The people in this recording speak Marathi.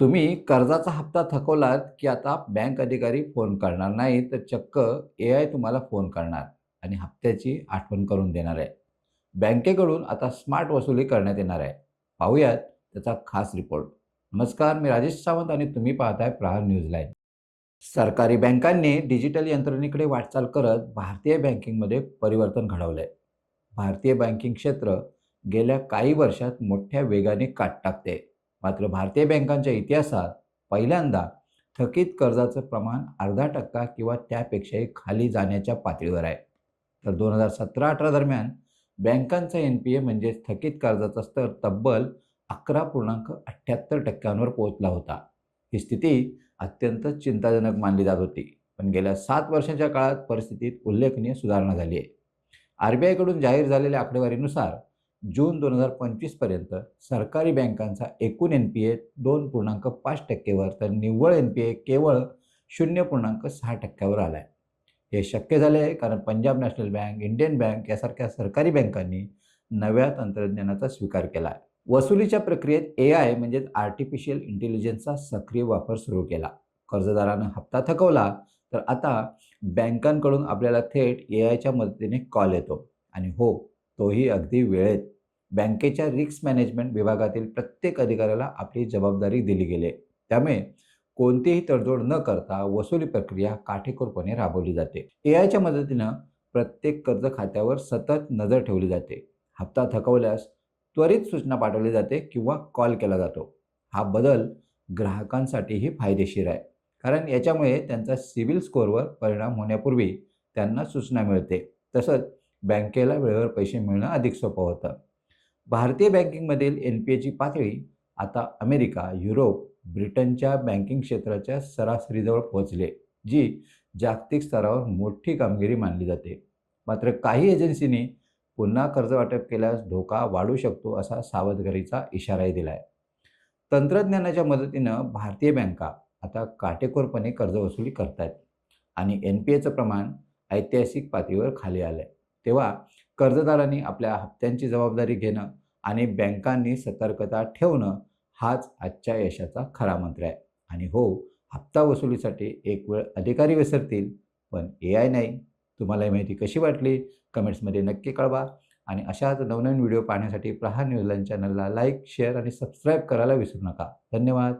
तुम्ही कर्जाचा हप्ता थकवलात की आता बँक अधिकारी फोन करणार नाही तर चक्क ए आय तुम्हाला फोन करणार आणि हप्त्याची आठवण करून देणार आहे. बँकेकडून आता स्मार्ट वसुली करण्यात येणार आहे. पाहूयात त्याचा खास रिपोर्ट. नमस्कार मी राजेश सावंत आणि तुम्ही पाहताय प्रहार न्यूज लाईन सरकारी बँकांनी डिजिटल यंत्रणेकडे वाटचाल करत भारतीय बँकिंगमध्ये परिवर्तन घडवलं आहे भारतीय बँकिंग क्षेत्र गेल्या काही वर्षात मोठ्या वेगाने काट टाकते. मात्र भारतीय बँकांच्या इतिहासात पहिल्यांदा थकीत कर्जाचं प्रमाण अर्धा टक्का किंवा त्यापेक्षाही खाली जाण्याच्या पातळीवर आहे. तर दोन हजार सतरा अठरा दरम्यान बँकांचा एन पी ए म्हणजे थकीत कर्जाचा स्तर तब्बल अकरा पूर्णांक अठ्ठ्याहत्तर टक्क्यांवर पोहोचला होता. ही स्थिती अत्यंत चिंताजनक मानली जात होती. पण गेल्या सात वर्षांच्या काळात परिस्थितीत उल्लेखनीय सुधारणा झाली आहे. आर बी आयकडून जाहीर झालेल्या आकडेवारीनुसार जून दोन हजार पंचवीसपर्यंत सरकारी बँकांचा एकूण एन पी ए दोन पूर्णांक पाच टक्केवर तर निव्वळ एन पी ए केवळ शून्य पूर्णांक सहा टक्क्यावर आला आहे हे शक्य झाले आहे कारण Punjab national bank Indian bank यासारख्या सरकारी बँकांनी नव्या तंत्रज्ञानाचा स्वीकार केला आहे वसुलीच्या प्रक्रियेत ए आय म्हणजेच आर्टिफिशियल इंटेलिजन्सचा सक्रिय वापर सुरू केला. कर्जदारानं हप्ता थकवला तर आता बँकांकडून आपल्याला थेट ए आयच्या मदतीने कॉल येतो. आणि हो तोही अगदी वेळेत. बँकेच्या रिस्क मॅनेजमेंट विभागातील प्रत्येक अधिकाऱ्याला आपली जबाबदारी दिली गेली. आहे. त्यामुळे कोणतीही तडजोड न करता वसुली प्रक्रिया काटेकोरपणे राबवली जाते. ए आयच्या मदतीनं प्रत्येक कर्ज खात्यावर सतत नजर ठेवली जाते. हप्ता थकवल्यास त्वरित सूचना पाठवली जाते किंवा कॉल केला जातो. हा बदल ग्राहकांसाठीही फायदेशीर आहे. कारण याच्यामुळे त्यांचा सिबिल स्कोअरवर परिणाम होण्यापूर्वी त्यांना सूचना मिळते. तसंच बँकेला वेळेवर पैसे मिळणं अधिक सोपं होतं. भारतीय बँकिंगमधील एन पी एची पातळी आता अमेरिका युरोप ब्रिटनच्या बँकिंग क्षेत्राच्या सरासरीजवळ पोहोचले जी जागतिक स्तरावर मोठी कामगिरी मानली जाते. मात्र काही एजन्सींनी पुन्हा कर्ज वाटप केल्यास धोका वाढू शकतो असा सावधगिरीचा इशाराही दिला आहे तंत्रज्ञानाच्या मदतीनं भारतीय बँका आता काटेकोरपणे कर्जवसुली करत आहेत आणि एन पी एचं प्रमाण ऐतिहासिक पातळीवर खाली आलं आहे तेव्हा कर्जदारांनी आपल्या हप्त्यांची जबाबदारी घेणं आणि बँकांनी सतर्कता ठेवणं हाच आजच्या यशाचा खरा मंत्र आहे. आणि हो हप्ता वसुलीसाठी एक वेळ अधिकारी विसरतील पण ए आय नाही. तुम्हाला ही माहिती कशी वाटली? कमेंट्समध्ये नक्की कळवा. आणि अशाच नवनवीन व्हिडिओ पाहण्यासाठी प्रहार न्यूज चॅनलला लाईक शेअर आणि सबस्क्राईब करायला विसरू नका. धन्यवाद.